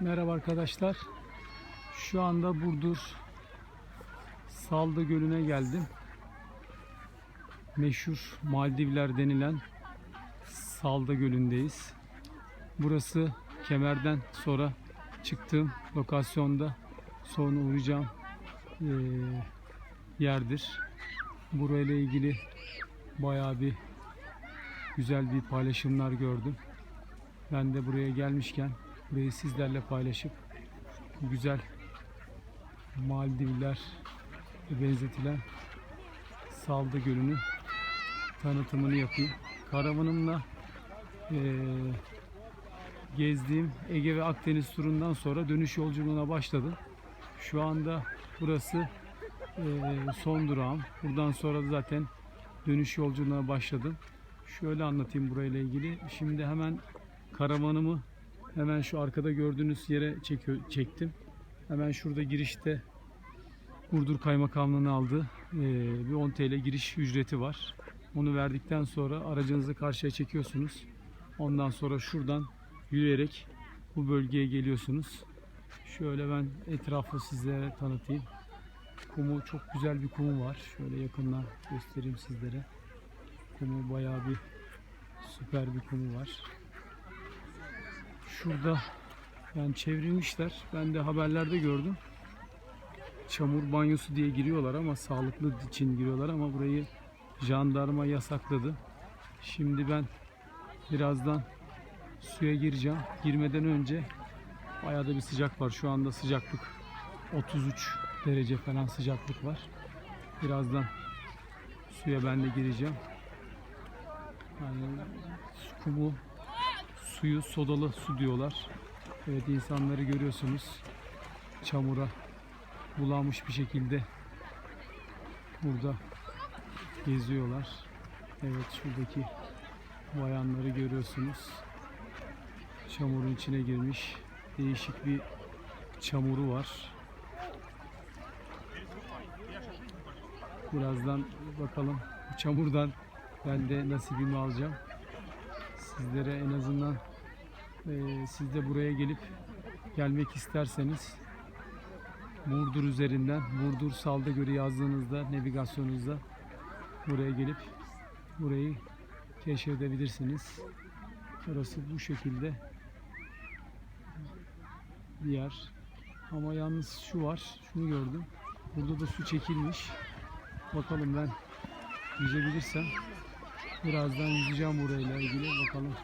Merhaba arkadaşlar. Şu anda Burdur Salda Gölü'ne geldim. Meşhur Maldivler denilen Salda Gölü'ndeyiz. Burası Kemer'den sonra çıktığım lokasyonda sonra uğrayacağım yerdir. Burayla ilgili bayağı bir güzel bir paylaşımlar gördüm. Ben de buraya gelmişken burayı sizlerle paylaşıp bu güzel Maldivler benzetilen Salda Gölü'nün tanıtımını yapayım. Karavanımla eee, gezdiğim Ege ve Akdeniz turundan sonra dönüş yolculuğuna başladım. Şu anda burası eee, son durağım. Buradan sonra da zaten dönüş yolculuğuna başladım. Şöyle anlatayım burayla ilgili. Şimdi hemen karavanımı hemen şu arkada gördüğünüz yere çekiyor, çektim. Hemen şurada girişte Burdur Kaymakamlığı'nın aldığı eee, bir 10 TL giriş ücreti var. Onu verdikten sonra aracınızı karşıya çekiyorsunuz. Ondan sonra şuradan yürüyerek bu bölgeye geliyorsunuz. Şöyle ben etrafı sizlere tanıtayım. Kumu çok güzel bir kumu var. Şöyle yakından göstereyim sizlere. Kumu bayağı bir süper bir kumu var. Şurada yani çevrilmişler. Ben de haberlerde gördüm. Çamur banyosu diye giriyorlar ama sağlıklı için giriyorlar ama burayı jandarma yasakladı. Şimdi ben birazdan suya gireceğim. Girmeden önce bayağı da bir sıcak var. Şu anda sıcaklık 33 derece falan sıcaklık var. Birazdan suya ben de gireceğim. Yani kumu suyu sodalı su diyorlar. Evet insanları görüyorsunuz. Çamura bulanmış bir şekilde burada geziyorlar. Evet şuradaki bayanları görüyorsunuz. Çamurun içine girmiş. Değişik bir çamuru var. Birazdan bakalım bu çamurdan ben de nasibimi alacağım. Sizlere en azından eee, siz de buraya gelip gelmek isterseniz Burdur üzerinden Burdur Salda Gölü yazdığınızda navigasyonunuzda buraya gelip burayı keşfedebilirsiniz. Burası bu şekilde bir yer. Ama yalnız şu var, şunu gördüm. Burada da su çekilmiş. Bakalım ben yüzebilirsem birazdan yüzeceğim burayla ilgili bakalım.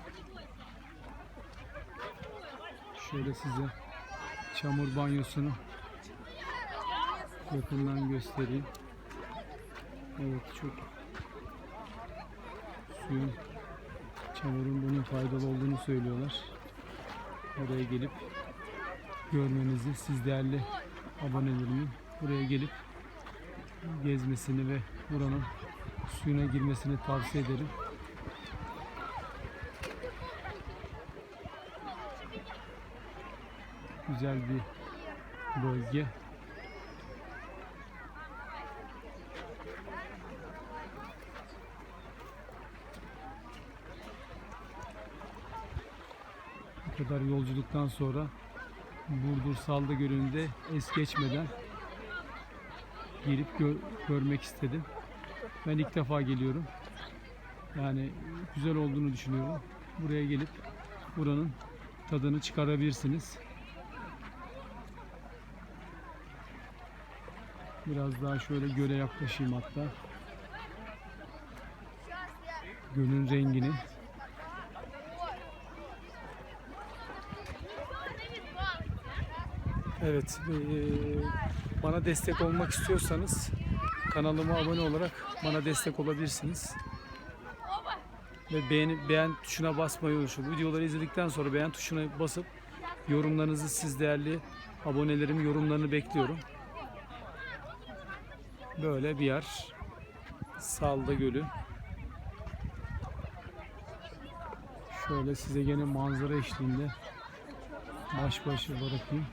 Şöyle size çamur banyosunu yakından göstereyim. Evet çok suyun çamurun bunun faydalı olduğunu söylüyorlar. Oraya gelip görmenizi siz değerli abonelerimin buraya gelip gezmesini ve buranın suyuna girmesini tavsiye ederim. Güzel bir bölge. Bu kadar yolculuktan sonra Burdur Salda Gölü'nde es geçmeden gelip gö- görmek istedim. Ben ilk defa geliyorum. Yani güzel olduğunu düşünüyorum. Buraya gelip buranın tadını çıkarabilirsiniz. Biraz daha şöyle göle yaklaşayım hatta. Gölün rengini. Evet, eee, bana destek olmak istiyorsanız kanalıma abone olarak bana destek olabilirsiniz. Ve beğeni, beğen tuşuna basmayı unutmayın. Videoları izledikten sonra beğen tuşuna basıp yorumlarınızı siz değerli abonelerim yorumlarını bekliyorum. Böyle bir yer. Salda Gölü. Şöyle size gene manzara eşliğinde baş başa bırakayım.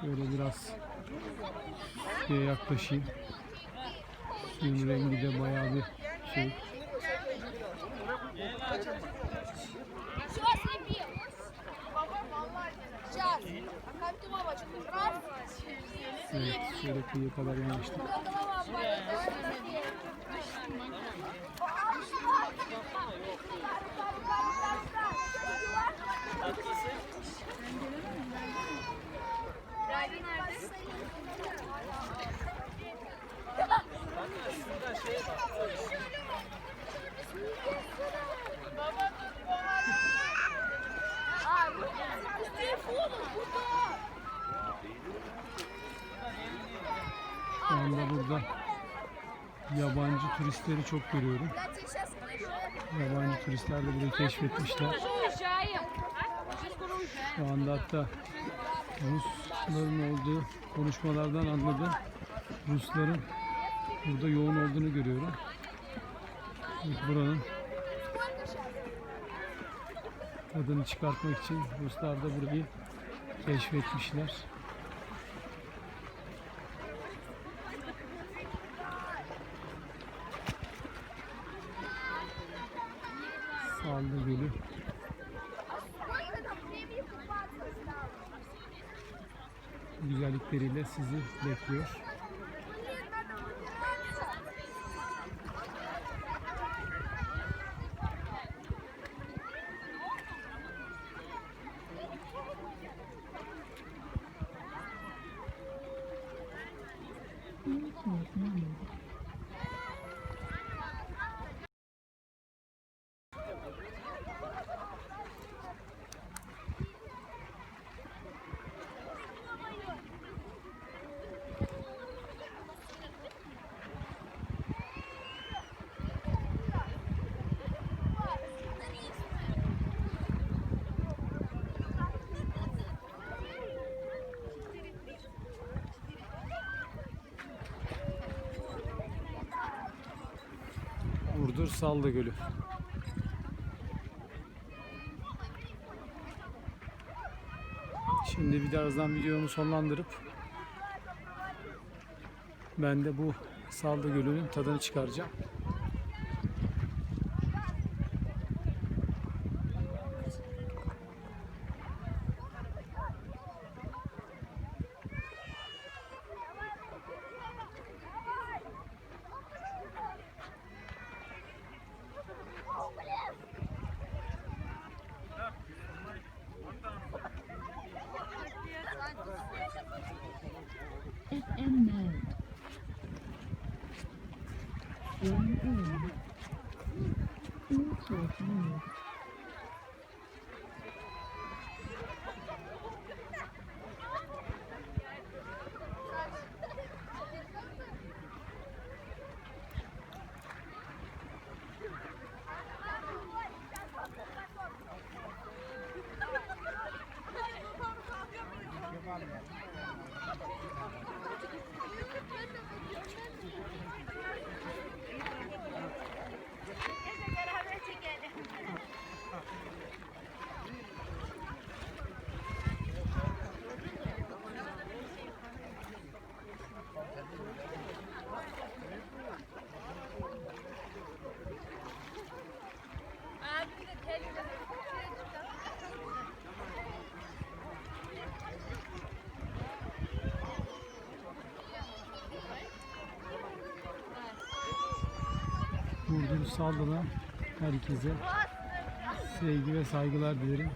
Şöyle biraz suya yaklaşayım. Suyun rengi de bayağı bir şey. Evet, şöyle kıyıya kadar yanaştık. anda burada yabancı turistleri çok görüyorum. Yabancı turistler de burayı keşfetmişler. Şu anda hatta Rusların olduğu konuşmalardan anladım. Rusların burada yoğun olduğunu görüyorum. Buranın tadını çıkartmak için Ruslar da burayı keşfetmişler. güzellikleriyle sizi bekliyor. Mm-hmm. Salda Gölü. Şimdi birazdan videomu sonlandırıp ben de bu Salda Gölü'nün tadını çıkaracağım. FM mode. One in. Import mode. Saldı'dan herkese sevgi ve saygılar dilerim.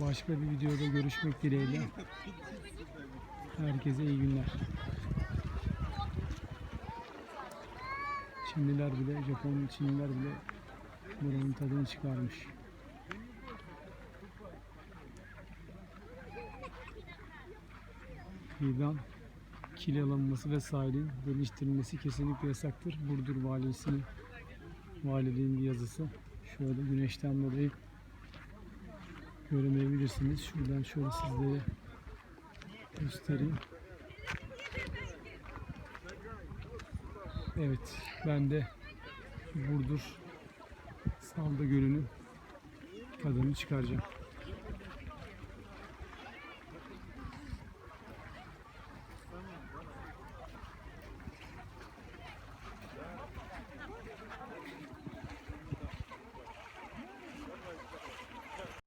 Başka bir videoda görüşmek dileğiyle. Herkese iyi günler. Çinliler bile, Japon Çinliler bile buranın tadını çıkarmış. Kıyıdan kil alınması ve sahilin geliştirilmesi kesinlikle yasaktır. Burdur Valisi'nin valiliğin bir yazısı. Şöyle güneşten dolayı göremeyebilirsiniz. Şuradan şöyle sizlere göstereyim. Evet, ben de Burdur Salda Gölü'nün tadını çıkaracağım.